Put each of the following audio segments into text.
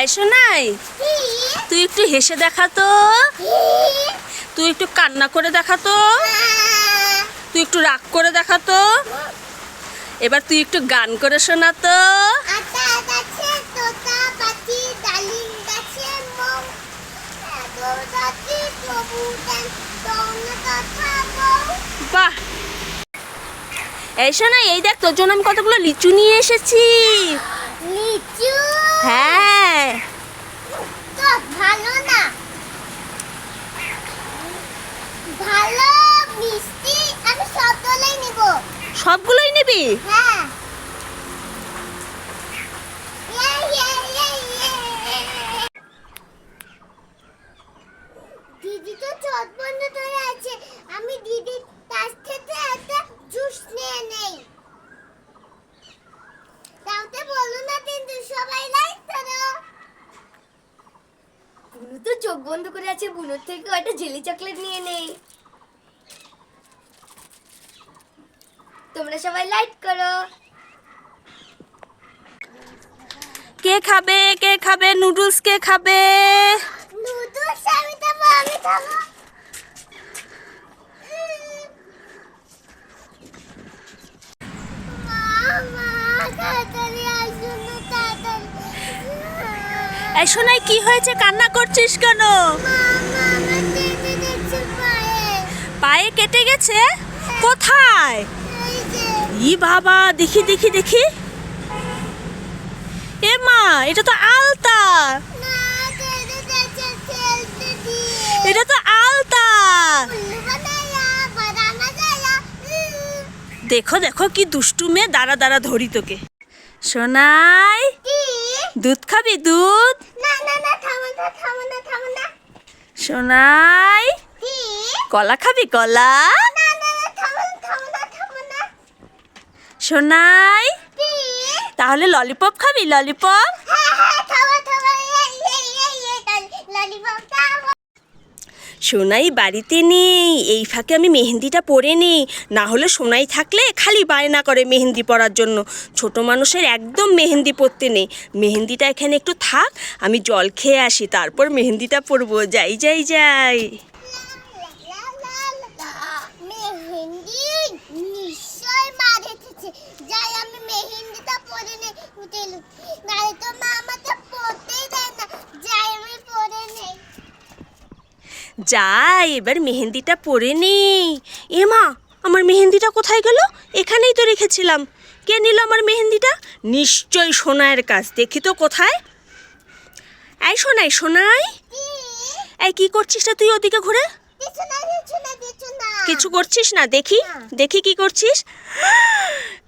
এই শোনাই তুই একটু হেসে দেখা তো। তুই একটু কান্না করে দেখা তো। তুই একটু রাগ করে দেখা তো। এবার তুই একটু গান করে শোনা তো। বাহ! এই শোনাই এই দেখ তোর জন্য আমি কতগুলো লিচু নিয়ে এসেছি। লিচু? হ্যাঁ তো ভালো না ভালো মিষ্টি আমি সব দলেই নিব। সবগুলোই নিবি? হ্যাঁ ইয়ে, ইয়ে, ইয়ে, ইয়ে। দিদি তো চোখ বন্ধ করে আছে আমি দিদির কাছ থেকে একটা জুস নিয়ে নেই তাওতে বলো না কিন্তু সবাই লাইক করো বুনু তো চোখ বন্ধ করে আছে বুনুর থেকে একটা জেলি চকলেট নিয়ে নেই। তোমরা সবাই লাইট করো। কে খাবে? কে খাবে? নুডলস কে খাবে? নুডলস আমি খাব আমি খাব। এই শোনাই কি হয়েছে? কান্না করছিস কেন? পায়ে কেটে গেছে? কোথায়? ই বাবা, দেখি দেখি দেখি। এ মা, এটা তো আলতা। এটা তো আলতা। দেখো দেখো, কি দুষ্টু মেয়ে। দাঁড়া দাঁড়া, ধরি তোকে। সোনাই? দুধ খাবি দুধ? না না না থামো না থামো না থামো না। সোনাই কলা খাবি কলা? না না না থামো না থামো না থামো না। সোনাই তাহলে ললিপপ খাবি ললিপপ? হ্যাঁ হ্যাঁ থামো থামো এই এই এই এই ললিপপ। সোনাই বাড়িতে নেই, এই ফাঁকে আমি মেহেন্দিটা পরে নেই। না হলে সোনাই থাকলে খালি বায়না করে মেহেন্দি পরার জন্য। ছোট মানুষের একদম মেহেন্দি পরতে নেই। মেহেন্দিটা এখানে একটু থাক, আমি জল খেয়ে আসি, তারপর মেহেন্দিটা পরবো। যাই যাই যাই লা লা লা মেহেন্দি নিশ্চয় মা রেখেছে যাই আমি মেহেন্দিটা পরে নে উঠে নাহলে তো মা আমাকে পড়তেই দেয় না যাই আমি পরে নেই যাই এবার মেহেন্দিটা পরে নেই এ মা আমার মেহেন্দিটা কোথায় গেল? এখানেই তো রেখেছিলাম। কে নিল আমার মেহেন্দিটা? নিশ্চয়ই সোনাইয়ের কাজ দেখি তো কোথায়। এই সোনাই সোনাই। এই কি করছিস রে তুই ওদিকে ঘুরে? কিছু না না না করছিস না? দেখি দেখি কি করছিস।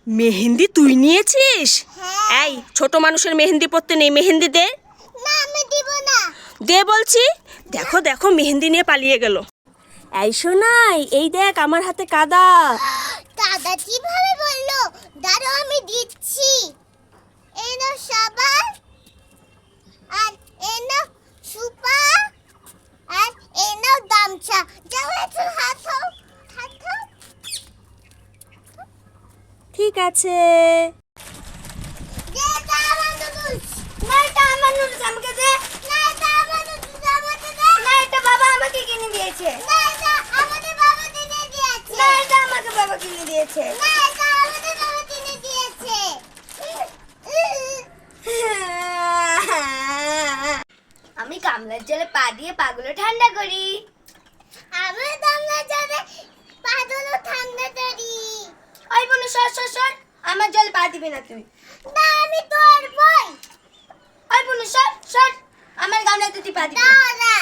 মেহেন্দি তুই নিয়েছিস? হ্যাঁ। এই ছোট মানুষের মেহেন্দি পরতে নেই মেহেন্দি দে। না না। দে বলছি। দেখো দেখো মেহেন্দি নিয়ে পালিয়ে গেল। এই শোনাই এই দেখ আমার হাতে কাদা। দাদা কীভাবে বলল? দাঁড়ো আমি দিচ্ছি। এই নাও সাবান আর এই নাও সুপা আর এই নাও গামছা। যাও একটু হাত হাও হাত হাও ঠিক আছে দে এটা আমার নুডলস না এটা আমার নুডলস আমাকে দে না এটা আমার নুডলস আমাকে দে না এটা বাবা আমাকে কিনে দিয়েছে। না এটা আমাদের বাবা কিনে দিয়েছে। না এটা আমাকে বাবা কিনে দিয়েছে। না এটা আমাদের বাবা কিনে দিয়েছে। আমি কামলার জলে পা দিয়ে পাগুলো ঠান্ডা করি। আমি ঠান্ডা ওই বোন সর সর সর। আমার জলে পা দিবি না তুই না আমি তোর বই। ওই বোন সর সর। আমার গামলাতে তুই পা দিবি না।